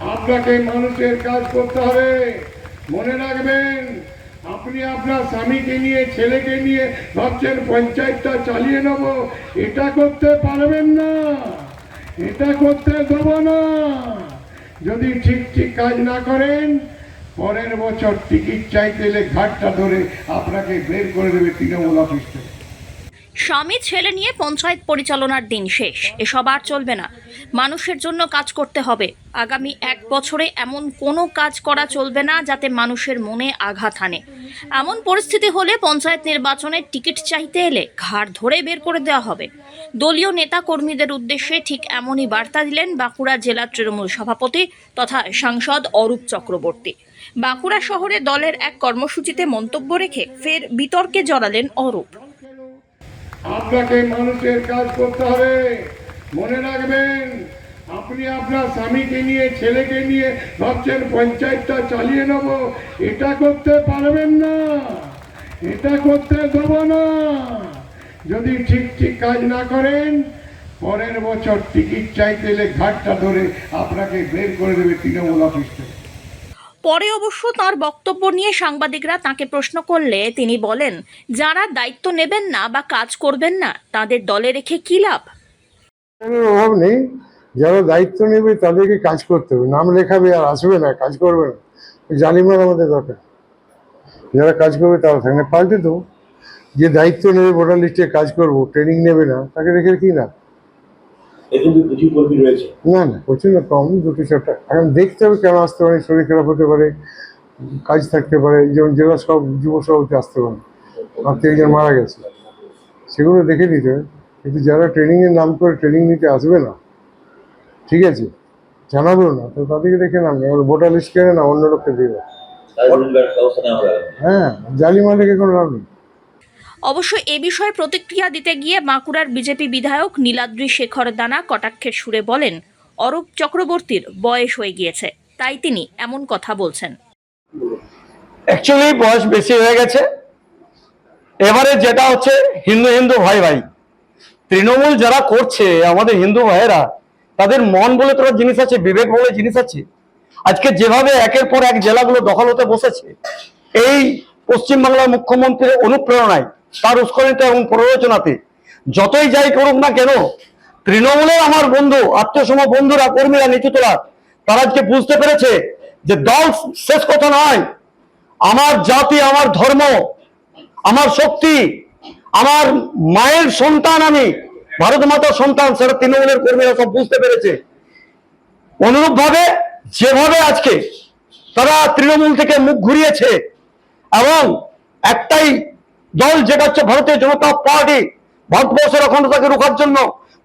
আপনাকে মানুষের কাজ করতে হবে। মনে রাখবেন, আপনি আপনার স্বামীকে নিয়ে, ছেলেকে নিয়ে ভাবছেন পঞ্চায়েতটা চালিয়ে নেব। এটা করতে পারবেন না। এটা করতে দেবো না। যদি ঠিক ঠিক কাজ না করেন, পরের বছর টিকিট চাইতে এলে ঘাটটা ধরে আপনাকে বের করে দেবে তৃণমূল অফিস। থেকে স্বামী, ছেলে নিয়ে পঞ্চায়েত পরিচালনার দিন শেষ। এসব আর চলবে না। মানুষের জন্য কাজ করতে হবে। আগামী এক বছরে এমন কোনো কাজ করা চলবে না যাতে মানুষের মনে আঘাত হানে। এমন পরিস্থিতি হলে পঞ্চায়েত নির্বাচনের টিকিট চাইতে এলে ঘাড় ধরে বের করে দেওয়া হবে। দলীয় নেতা কর্মীদের উদ্দেশ্যে ঠিক এমনই বার্তা দিলেন বাঁকুড়া জেলা তৃণমূল সভাপতি তথা সাংসদ অরূপ চক্রবর্তী। বাঁকুড়া শহরে দলের এক কর্মসূচিতে মন্তব্য রেখে ফের বিতর্কে জড়ালেন অরূপ। আপনাকে মানুষের কাজ করতে হবে। মনে রাখবেন, আপনি আপনার স্বামীকে নিয়ে, ছেলেকে নিয়ে ভাবছেন পঞ্চায়েতটা চালিয়ে নেব। এটা করতে পারবেন না। এটা করতে দেব না। যদি ঠিক ঠিক কাজ না করেন, পরের বছর টিকিট চাইতে এলে ঘাটটা ধরে আপনাকে বের করে দেবে তৃণমূল অফিস। থেকে পরে অবশ্য তার বক্তব্য নিয়ে সাংবাদিকরা তাকে প্রশ্ন করলে তিনি বলেন, যারা দায়িত্ব নেবেন না বা কাজ করবেন না, তাদের দলে রেখে কি লাভ? অভাব নেই। যারা দায়িত্ব নেবে তাদেরকে কাজ করতে হবে। নাম লেখাবে আর আসবে না, কাজ করবে না। জালিমার আমাদের দরকার। যারা কাজ করবে তারা থাকবে। পাল্টে দেবো। যে দায়িত্ব নেবে ভোটার লিস্টে কাজ করব, ট্রেনিং নেবে না, তাকে রেখে কি না এখন তো প্রচুর কর্মী রয়েছে না না প্রচুর না কম দুটো চারটা এখন দেখতে হবে কেন আসতে পারে শরীর খারাপ হতে পারে কাজ থাকতে পারে যেমন জেলা সব যুব সভাপতি আসতে পারে আমার থেকে একজন মারা গেছে। সেগুলো দেখে নিতে হবে। কিন্তু যারা ট্রেনিংয়ের নাম করে ট্রেনিং নিতে আসবে না ঠিক আছে জানাব না তো তাদেরকে দেখে নাম নেই ভোটার লিস্ট কেনে না অন্য লোককে দেবে হ্যাঁ জালিমা লেগে কোনো লাভ নেই। অবশ্য এ বিষয়ে প্রতিক্রিয়া দিতে গিয়ে বাঁকুড়ার বিজেপি বিধায়ক নীলাদ্রি শেখর দানা কটাক্ষের সুরে বলেন, অরূপ চক্রবর্তীর বয়স হয়ে গিয়েছে, তাই তিনি এমন কথা বলছেন। অ্যাকচুয়ালি বয়স বেশি হয়ে গেছে। এবারে যেটা হচ্ছে, হিন্দু হিন্দু ভাই ভাই। তৃণমূল যারা করছে, আমাদের হিন্দু ভাইয়েরা, তাদের মন বলে তোরা জিনিস আছে, বিবেক বলে জিনিস আছে। আজকে যেভাবে একের পর এক জেলাগুলো দখল হতে বসেছে, এই পশ্চিমবাংলার মুখ্যমন্ত্রীর অনুপ্রেরণায় তার উস্কনিত এবং প্ররোচনাতে। যতই যাই করুক না কেন, তৃণমূলের আমার বন্ধু, আত্মসম বন্ধুরা, কর্মীরা, নিচুতলা, তারা আজকে বুঝতে পেরেছে যে দল শেষ কথা নয়। আমার জাতি, আমার ধর্ম, আমার শক্তি, আমার মায়ের সন্তান আমি, ভারত মাতার সন্তান, সেটা তৃণমূলের কর্মীরা সব বুঝতে পেরেছে। অনুরূপ ভাবে যেভাবে আজকে তারা তৃণমূল থেকে মুখ ঘুরিয়েছে এবং একটাই দল যেটা হচ্ছে ভারতীয় জনতা পার্টি। ভারতবর্ষের অখণ্ডতাকে রোখার জন্য,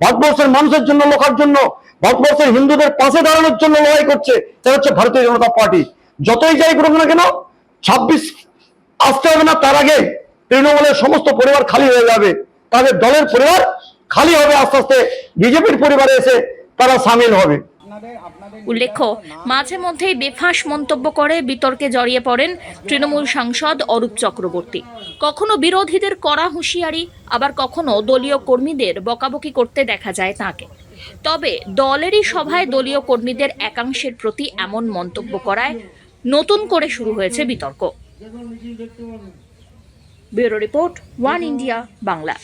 ভারতবর্ষের মানুষের জন্য লোকার জন্য, ভারতবর্ষের হিন্দুদের পাশে দাঁড়ানোর জন্য লড়াই করছে, সেটা হচ্ছে ভারতীয় জনতা পার্টি। যতই যাই করুক না কেন, ছাব্বিশ আসতে হবে না, তার আগে তৃণমূলের সমস্ত পরিবার খালি হয়ে যাবে। তাদের দলের পরিবার খালি হবে, আস্তে আস্তে বিজেপির পরিবারে এসে তারা সামিল হবে। উল্লেখ্য মাঝে মধ্যেই বেফাঁস মন্তব্য করে বিতর্কে জড়িয়ে পড়েন তৃণমূল সাংসদ অরূপ চক্রবর্তী। কখনো বিরোধীদের কড়া হুঁশিয়ারি আবার কখনো দলীয় কর্মীদের বকাবকি করতে দেখা যায় তাকে। তবে দলেরই সভায় দলীয় কর্মীদের একাংশের প্রতি এমন মন্তব্য করায় নতুন করে শুরু হয়েছে বিতর্ক। Bureau report one India Bangla.